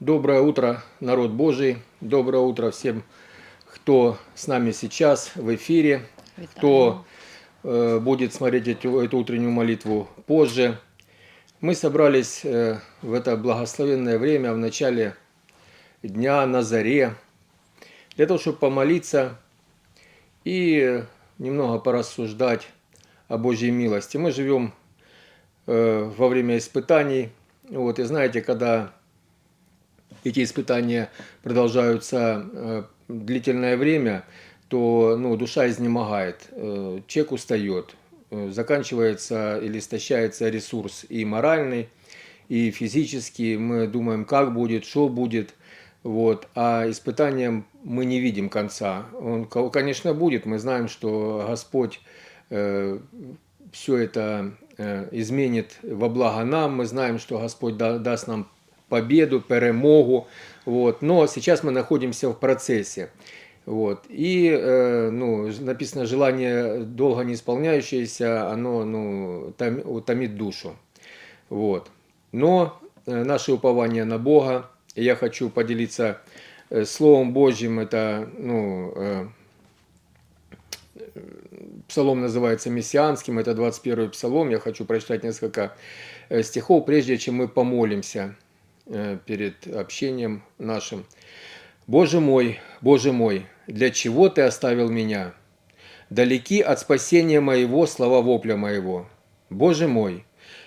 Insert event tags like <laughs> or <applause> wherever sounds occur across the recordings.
Доброе утро, народ Божий. Доброе утро всем, кто с нами сейчас в эфире, кто э, будет смотреть эту, эту утреннюю молитву позже. Мы собрались э, в это благословенное время в начале дня на заре для того, чтобы помолиться и немного порассуждать о Божьей милости. Мы живем э, во время испытаний. Вот, и знаете, когда эти испытания продолжаются э, длительное время, то ну, душа изнемогает, э, человек устает, э, заканчивается или истощается ресурс и моральный, и физический. Мы думаем, как будет, что будет. Вот. А испытаниям мы не видим конца. Он, конечно, будет. Мы знаем, что Господь э, все это э, изменит во благо нам. Мы знаем, что Господь да, даст нам победу, перемогу. Вот. Но сейчас мы находимся в процессе. Вот. И э, ну, написано, желание долго не исполняющееся, оно ну, том, утомит душу. Вот. Но э, наше упование на Бога, я хочу поделиться э, Словом Божьим, это ну, э, псалом называется мессианским, это 21 псалом, я хочу прочитать несколько э, стихов, прежде чем мы помолимся перед общением нашим. Боже мой, Боже мой, для чего Ты оставил меня? Далеки от спасения моего слова вопля моего. Боже мой,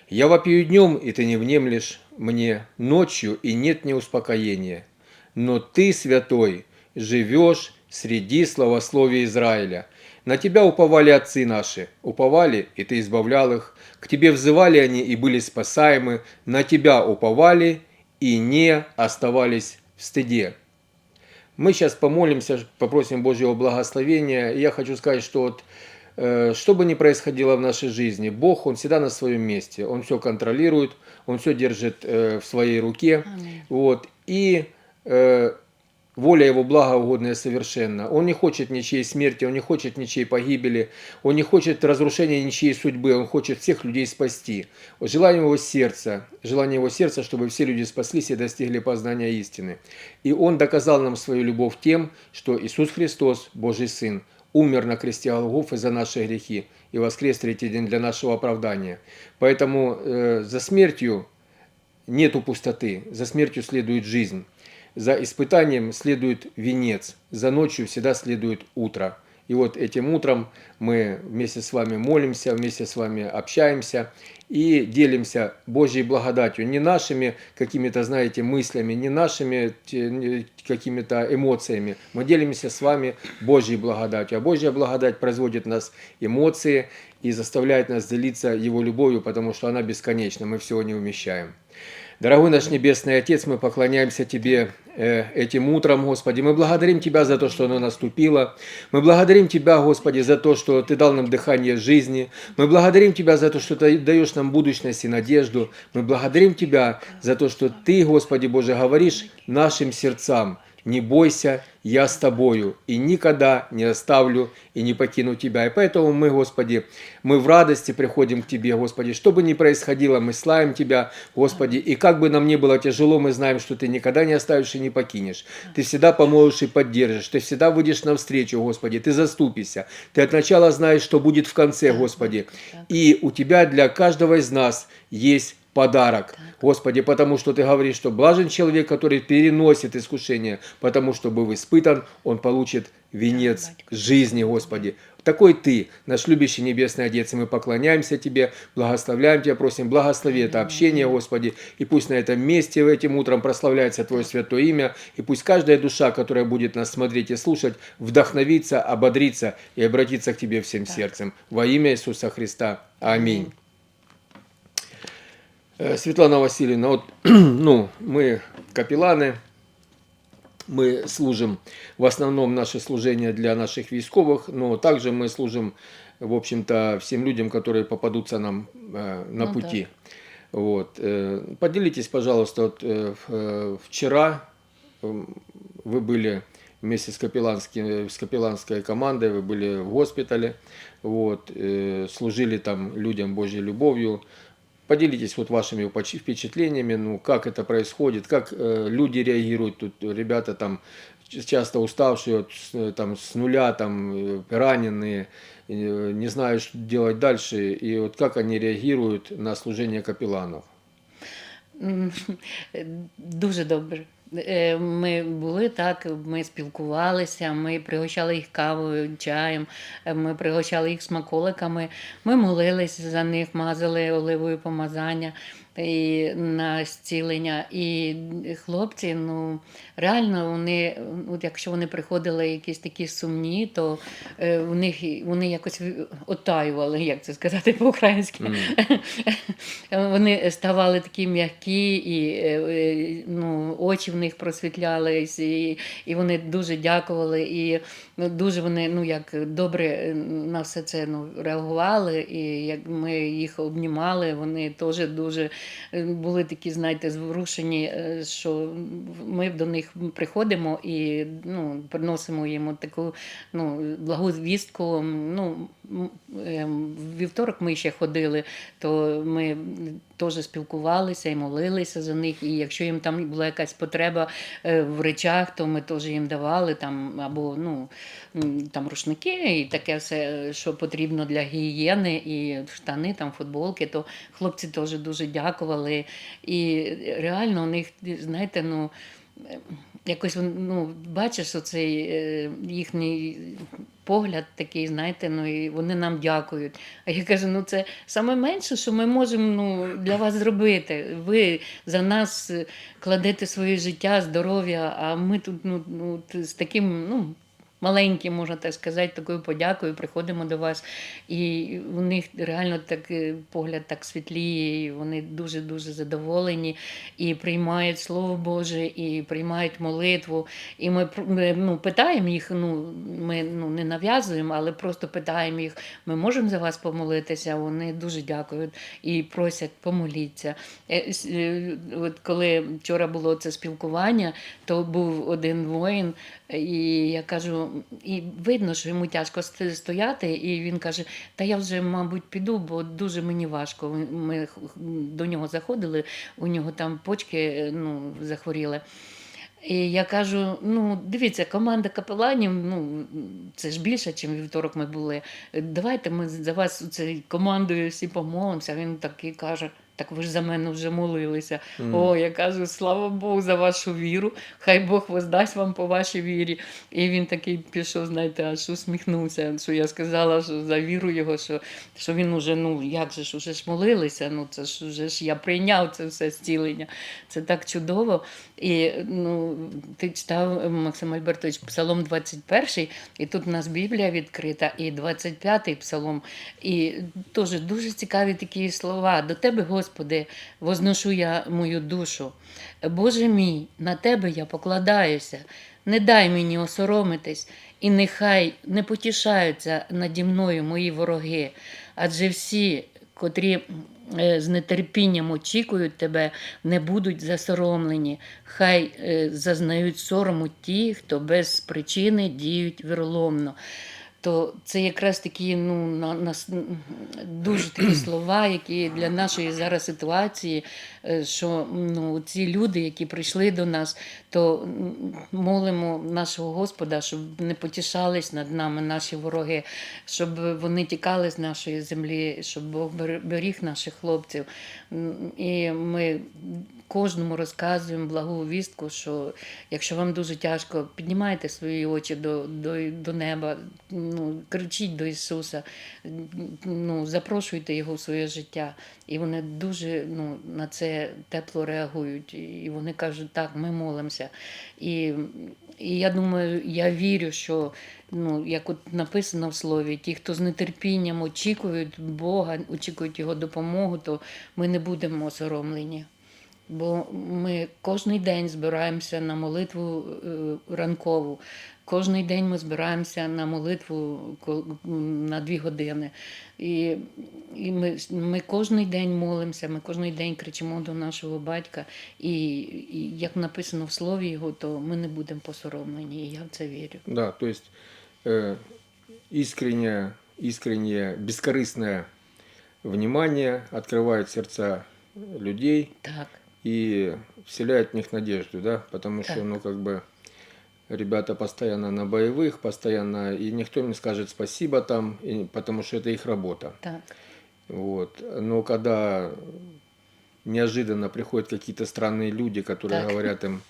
я вопию днем, и Ты не внемлешь мне, ночью, и нет мне успокоения. Но Ты, святой, живешь среди славословия Израиля. На Тебя уповали отцы наши, уповали, и Ты избавлял их. К Тебе взывали они и были спасаемы, на Тебя уповали и не оставались в стыде. Мы сейчас помолимся, попросим Божьего благословения. И я хочу сказать, что вот, э, что бы ни происходило в нашей жизни, Бог, Он всегда на своем месте. Он все контролирует, Он все держит э, в своей руке. Аминь. Вот. И э, воля Его благоугодная совершенно. Он не хочет ничьей смерти, Он не хочет ничьей погибели, Он не хочет разрушения ничьей судьбы, Он хочет всех людей спасти. Желание Его сердца, желание Его сердца, чтобы все люди спаслись и достигли познания истины. И Он доказал нам свою любовь тем, что Иисус Христос, Божий Сын, умер на кресте Голгофы за наши грехи и воскрес третий день для нашего оправдания. Поэтому э, за смертью нету пустоты, за смертью следует жизнь. За испытанием следует венец, за ночью всегда следует утро. И вот этим утром мы вместе с вами молимся, вместе с вами общаемся и делимся Божьей благодатью. Не нашими какими-то, знаете, мыслями, не нашими какими-то эмоциями. Мы делимся с вами Божьей благодатью. А Божья благодать производит в нас эмоции и заставляет нас делиться Его любовью, потому что она бесконечна, мы всего не умещаем. Дорогой наш Небесный Отец, мы поклоняемся Тебе э, этим утром, Господи. Мы благодарим Тебя за то, что оно наступило. Мы благодарим Тебя, Господи, за то, что Ты дал нам дыхание жизни. Мы благодарим Тебя за то, что Ты даешь нам будущность и надежду. Мы благодарим Тебя за то, что Ты, Господи Боже, говоришь нашим сердцам, не бойся, я с тобою, и никогда не оставлю и не покину тебя. И поэтому мы, Господи, мы в радости приходим к Тебе, Господи. Что бы ни происходило, мы славим Тебя, Господи. И как бы нам ни было тяжело, мы знаем, что Ты никогда не оставишь и не покинешь. Ты всегда поможешь и поддержишь. Ты всегда выйдешь навстречу, Господи. Ты заступишься. Ты от начала знаешь, что будет в конце, Господи. И у Тебя для каждого из нас есть подарок, Господи, потому что Ты говоришь, что блажен человек, который переносит искушение, потому что, был испытан, он получит венец жизни, Господи. Такой Ты, наш любящий Небесный Отец, и мы поклоняемся Тебе, благословляем Тебя, просим, благослови это общение, Господи, и пусть на этом месте этим утром прославляется Твое святое имя, и пусть каждая душа, которая будет нас смотреть и слушать, вдохновится, ободрится и обратится к Тебе всем сердцем. Во имя Иисуса Христа. Аминь. Э, Светлана Васильевна, вот, <clears throat> ну, мы капелланы, мы служим, в основном наше служение для наших військовых, но также мы служим, в общем-то, всем людям, которые попадутся нам э, на Ну пути. Вот. э, Поделитесь, пожалуйста, вот, э, э, вчера вы были вместе с, капелланским, с капелланской командой, вы были в госпитале, вот, э, служили там людям Божьей любовью, Поделитесь вот вашими впечатлениями, ну, как это происходит, как э, люди реагируют, тут ребята там часто уставшие, вот, э, там, с нуля, там, э, раненые, э, не знают, что делать дальше, и вот как они реагируют на служение капелланов. <laughs> Дуже добре. Е, Ми були так, ми спілкувалися, ми пригощали їх кавою, чаєм, е, ми пригощали їх смаколиками, ми молилися за них, мазали оливою помазання і на зцілення. І хлопці, ну реально, вони, от якщо вони приходили якісь такі сумні, то е, у них вони якось оттаювали, як це сказати по-українськи. <laughs> Вони ставали такі м'які, і е, е, ну, очі в них просвітлялись, і, і вони дуже дякували. І ну, дуже вони ну, як добре е, на все це ну, реагували. І як ми їх обнімали, вони теж дуже були такі, знаєте, зворушені, е, що ми до них приходимо і ну, приносимо їм таку ну, благу звістку. Ну, ем, вівторок ми ще ходили, то ми теж спілкувалися і молилися за них. І якщо їм там була якась потреба е, в речах, то ми теж їм давали там або ну, там рушники і таке все, що потрібно для гігієни, і штани, там футболки, то хлопці теж дуже дякували. І реально у них, знаєте, ну. Якось ну, бачиш оцей е, їхній погляд такий, знаєте, ну і вони нам дякують. А я кажу, ну це саме менше, що ми можемо ну, для вас зробити. Ви за нас е, кладете своє життя, здоров'я, а ми тут ну, ну, з таким, ну. Маленьким, можна так сказати, такою подякою приходимо до вас, і у них реально так е, погляд так світліє, і вони дуже дуже задоволені і приймають Слово Боже, і приймають молитву. І ми, ну, питаємо їх, ну ми ну, не нав'язуємо, але просто питаємо їх, ми можемо за вас помолитися. Вони дуже дякують і просять помоліться. Е, е, От коли вчора було це спілкування, то був один воїн, і я кажу, і видно, що йому тяжко стояти, і він каже: Та я вже, мабуть, піду, бо дуже мені важко. Ми до нього заходили, у нього там почки ну, захворіли. І я кажу: ну, дивіться, команда капеланів, ну це ж більше, ніж вівторок ми були. Давайте ми за вас цією командою всі помолимося. Він такий каже. Так ви ж за мене вже молилися. О, я кажу, слава Богу, за вашу віру. Хай Бог воздасть вам по вашій вірі. І він такий пішов, знаєте, аж усміхнувся, що я сказала, що за віру його, що, що він уже, ну як же ж, уже ж молилися, ну це ж уже ж я прийняв це все зцілення. Це так чудово. І ну, ти читав, Максим Альбертович, Псалом 21, і тут у нас Біблія відкрита, і 25-й псалом. І теж дуже цікаві такі слова. До тебе, Господи, возношу я мою душу. Боже мій, на тебе я покладаюся. Не дай мені осоромитись, і нехай не потішаються наді мною мої вороги, адже всі, котрі е, з нетерпінням очікують тебе, не будуть засоромлені. Хай е, зазнають сорому ті, хто без причини діють віроломно. То це якраз такі ну, на, нас, дуже такі <clears throat> слова, які для нашої зараз ситуації, е, що ну, ці люди, які прийшли до нас, то молимо нашого Господа, щоб не потішались над нами наші вороги, щоб вони тікали з нашої землі, щоб Бог бер- беріг наших хлопців. І ми кожному розказуємо благу вістку, що якщо вам дуже тяжко, піднімайте свої очі до, до, до неба, ну, кричіть до Ісуса, ну, запрошуйте Його в своє життя. І вони дуже ну, на це тепло реагують. І вони кажуть, так, ми молимося. І, і я думаю, я вірю, що ну, як от написано в слові, ті, хто з нетерпінням очікують Бога, очікують Його допомогу, то ми не будемо осоромлені. Бо ми кожен день збираємося на молитву е, ранкову. Кожний день ми збираємося на молитву кол- м, на дві години. І, і ми, ми кожен день молимося, ми кожен день кричимо до нашого батька. І, і як написано в слові його, то ми не будемо посоромлені. І я в це вірю. Да, то есть э, искреннее, искреннее, бескорыстное внимание, открывает сердца людей Так, И вселяет в них надежду, да, потому что, Так. ну, как бы, ребята постоянно на боевых, постоянно, и никто не скажет спасибо там, и- потому что это их работа. так, Вот. Но когда неожиданно приходят какие-то странные люди, которые Так. говорят им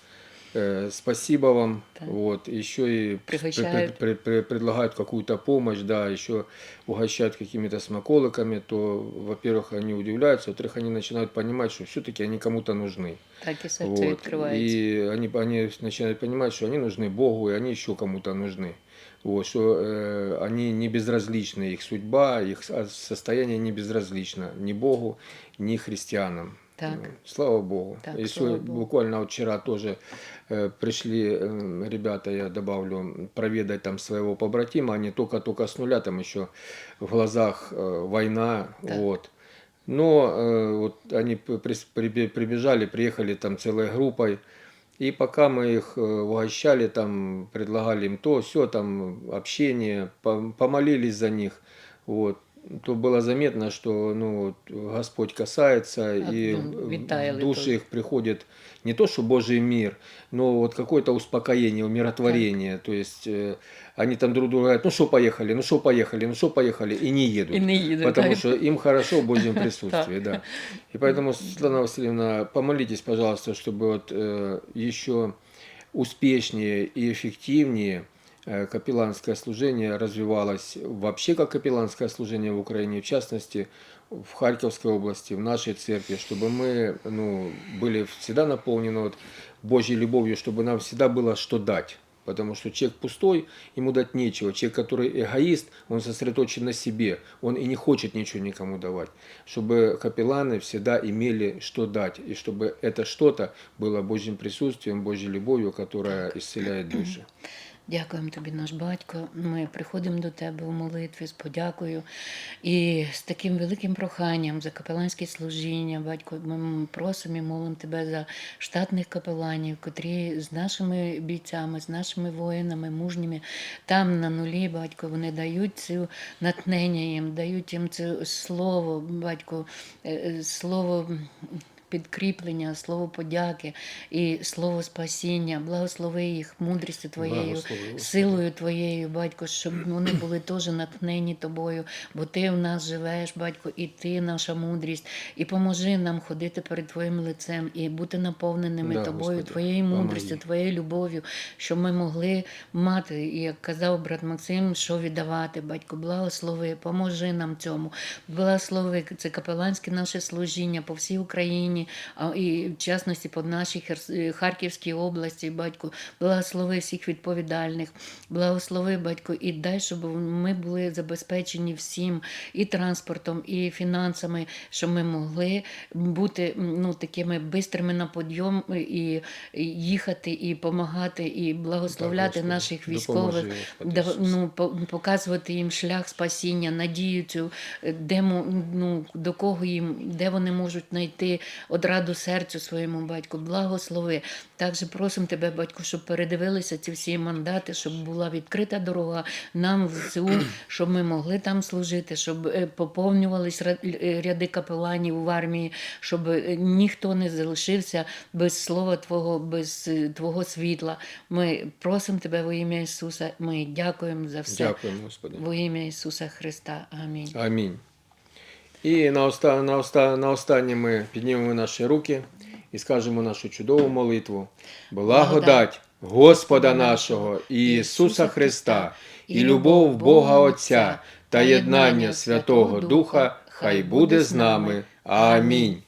спасибо вам, Так. вот, еще и пр- Пригощают. пр- пр- предлагают какую-то помощь, да, еще угощают какими-то смаколиками, то, во-первых, они удивляются, во-вторых, они начинают понимать, что все-таки они кому-то нужны. так і серце Вот. відкривається. И они, они начинают понимать, что они нужны Богу, и они еще кому-то нужны. Вот, что э, они не безразличны, их судьба, их со- состояние не безразлично ни Богу, ни христианам. Так. Ну, Слава Богу. Так, и слава Богу. буквально вчера тоже э, пришли э, ребята, я добавлю, проведать там своего побратима, они только-только с нуля, там еще в глазах э, война, Так. вот. Но э, вот они п- прис- приби- прибежали, приехали там целой группой, и пока мы их э, угощали, там предлагали им то, все, там общение, пом- помолились за них, вот, то было заметно, что ну, Господь касается, А, и ну, в души их приходит не то, что Божий мир, но вот какое-то успокоение, умиротворение. То есть э, они там друг другу говорят, ну что поехали, ну что поехали, ну что поехали, и не едут. І не їде. Потому так? что им хорошо в Божьем <laughs> <laughs> присутствии, да. И поэтому, Светлана Васильевна, помолитесь, пожалуйста, чтобы вот э, еще успешнее и эффективнее капелланское служение развивалось вообще как капелланское служение в Украине, в частности, в Харьковской области, в нашей церкви, чтобы мы ну, были всегда наполнены вот Божьей любовью, чтобы нам всегда было что дать. Потому что человек пустой, ему дать нечего. Человек, который эгоист, он сосредоточен на себе. Он и не хочет ничего никому давать. Чтобы капелланы всегда имели что дать. И чтобы это что-то было Божьим присутствием, Божьей любовью, которая исцеляет души. Дякуємо тобі, наш батько. Ми приходимо до тебе у молитві з подякою і з таким великим проханням за капеланське служіння. Батько, ми просимо і молимо тебе за штатних капеланів, котрі з нашими бійцями, з нашими воїнами, мужніми там на нулі, батько, вони дають цю натхнення їм, дають їм це слово, батько, е, е, слово. Підкріплення, слово подяки і слово спасіння, благослови їх мудрістю твоєю, Благослови, силою твоєю, батько, щоб вони були теж натхнені тобою, бо ти в нас живеш, батько, і ти наша мудрість. І поможи нам ходити перед Твоїм лицем і бути наповненими Да, тобою, Господи, Твоєю мудрістю, помоги. Твоєю любов'ю, щоб ми могли мати, і як казав брат Максим, що віддавати, батько, благослови, поможи нам цьому. Благослови це капеланське наше служіння по всій Україні, а і в частності по нашій е, Харківській області, батько, благослови всіх відповідальних, благослови, батько, і дай, щоб ми були забезпечені всім і транспортом, і фінансами, щоб ми могли бути ну, такими бистрими на подйом і і їхати, і допомагати, і благословляти Господи, наших військових, да- ну, по- показувати їм шлях спасіння, надію цю, е, де ну, до кого їм, де вони можуть знайти одраду серцю своєму батьку. Благослови. Також просимо тебе, батько, щоб передивилися ці всі мандати, щоб була відкрита дорога нам в ЗСУ, <clears throat> щоб ми могли там служити, щоб е, поповнювались е, ряди капеланів в армії, щоб е, ніхто не залишився без слова Твого, без Твого світла. Ми просимо тебе во ім'я Ісуса. Ми дякуємо за все. Дякуємо, Господи. Во ім'я Ісуса Христа. Амінь. Амінь. І на, оста, на, оста, на останнє ми піднімемо наші руки і скажемо нашу чудову молитву. Благодать Господа нашого Ісуса Христа, і любов Бога Отця та єднання Святого Духа хай буде з нами. Амінь.